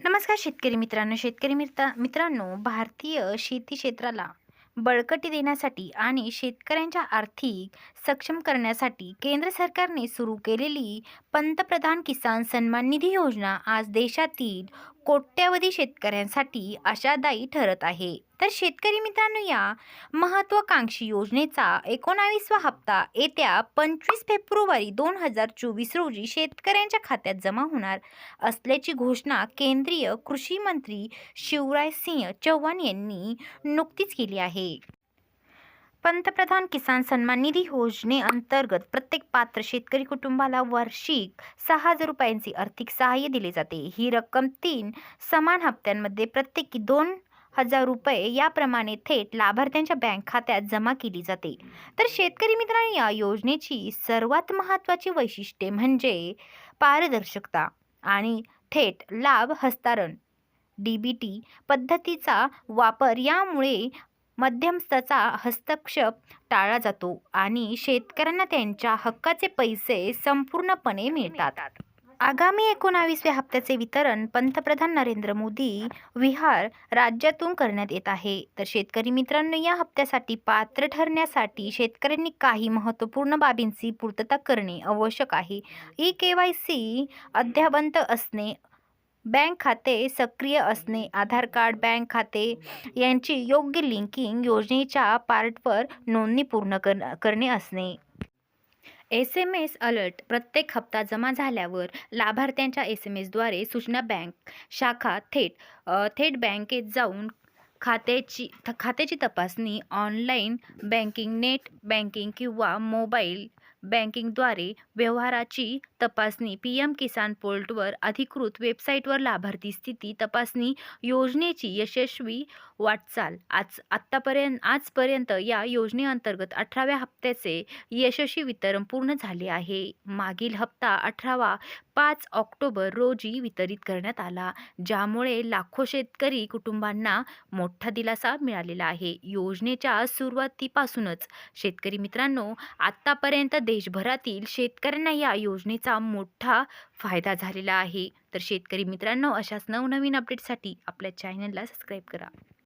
नमस्कार शेतकरी मित्रांनो शेतकरी मित्र मित्रांनो भारतीय शेती क्षेत्राला बळकटी देण्यासाठी आणि शेतकऱ्यांच्या आर्थिक सक्षम करण्यासाठी केंद्र सरकारने सुरू केलेली पंतप्रधान किसान सन्मान निधी योजना आज देशातील कोट्यावधी शेतकऱ्यांसाठी आशादायी ठरत आहे. तर शेतकरी मित्रांनो या महत्त्वाकांक्षी योजनेचा एकोणावीसवा हप्ता येत्या पंचवीस फेब्रुवारी दोन हजार चोवीस रोजी शेतकऱ्यांच्या खात्यात जमा होणार असल्याची घोषणा केंद्रीय कृषी मंत्री शिवराज सिंह चौहान यांनी नुकतीच केली आहे. पंतप्रधान किसान सन्मान निधी योजनेअंतर्गत प्रत्येक पात्र शेतकरी कुटुंबाला वार्षिक सहा हजार रुपयांचे आर्थिक सहाय्य दिले जाते. ही रक्कम तीन समान हप्त्यांमध्ये प्रत्येकी दोन हजार रुपये याप्रमाणे थेट लाभार्थ्यांच्या बँक खात्यात जमा केली जाते. तर शेतकरी मित्रांनी या योजनेची सर्वात महत्त्वाची वैशिष्ट्ये म्हणजे पारदर्शकता आणि थेट लाभ हस्तांतरण. डी बी टी पद्धतीचा वापर यामुळे मध्यस्थाचा हस्तक्षेप टाळला जातो आणि शेतकऱ्यांना त्यांच्या हक्काचे पैसे संपूर्णपणे मिळतात. आगामी एकोणावीसव्या हप्त्याचे वितरण पंतप्रधान नरेंद्र मोदी विहार राज्यातून करण्यात येत आहे. तर शेतकरी मित्रांनो या हप्त्यासाठी पात्र ठरण्यासाठी शेतकऱ्यांनी काही महत्त्वपूर्ण बाबींची पूर्तता करणे आवश्यक आहे. ई के वाय सी अद्यावंत असणे बँक खाते सक्रिय असणे आधार कार्ड बँक खाते यांची योग्य लिंकिंग योजनेच्या पार्टवर नोंदणी पूर्ण कर करणे असणे. एस एम एस अलर्ट प्रत्येक हप्ता जमा झाल्यावर लाभार्थ्यांच्या एस एम एसद्वारे सूचना बँक शाखा थेट थेट बँकेत जाऊन खात्याची थ- खात्याची तपासणी ऑनलाईन बँकिंग नेट बँकिंग किंवा मोबाईल बँकिंगद्वारे व्यवहाराची तपासणी. पी एम किसान पोर्टलवर अधिकृत वेबसाईटवर लाभार्थी स्थिती तपासणी योजनेची यशस्वी वाटचाल. आज आत्तापर्यंत आजपर्यंत या योजनेअंतर्गत अठराव्या हप्त्याचे यशस्वी वितरण पूर्ण झाले आहे. मागील हप्ता अठरावा पाच ऑक्टोबर रोजी वितरित करण्यात आला ज्यामुळे लाखो शेतकरी कुटुंबांना मोठा दिलासा मिळालेला आहे. योजनेच्या सुरुवातीपासूनच शेतकरी मित्रांनो आत्तापर्यंत दे देशभरातील शेतकऱ्यांना या योजनेचा मोठा फायदा झालेला आहे. तर शेतकरी मित्रांनो अशाच नवनवीन अपडेटसाठी आपल्या चॅनलला सबस्क्राईब करा.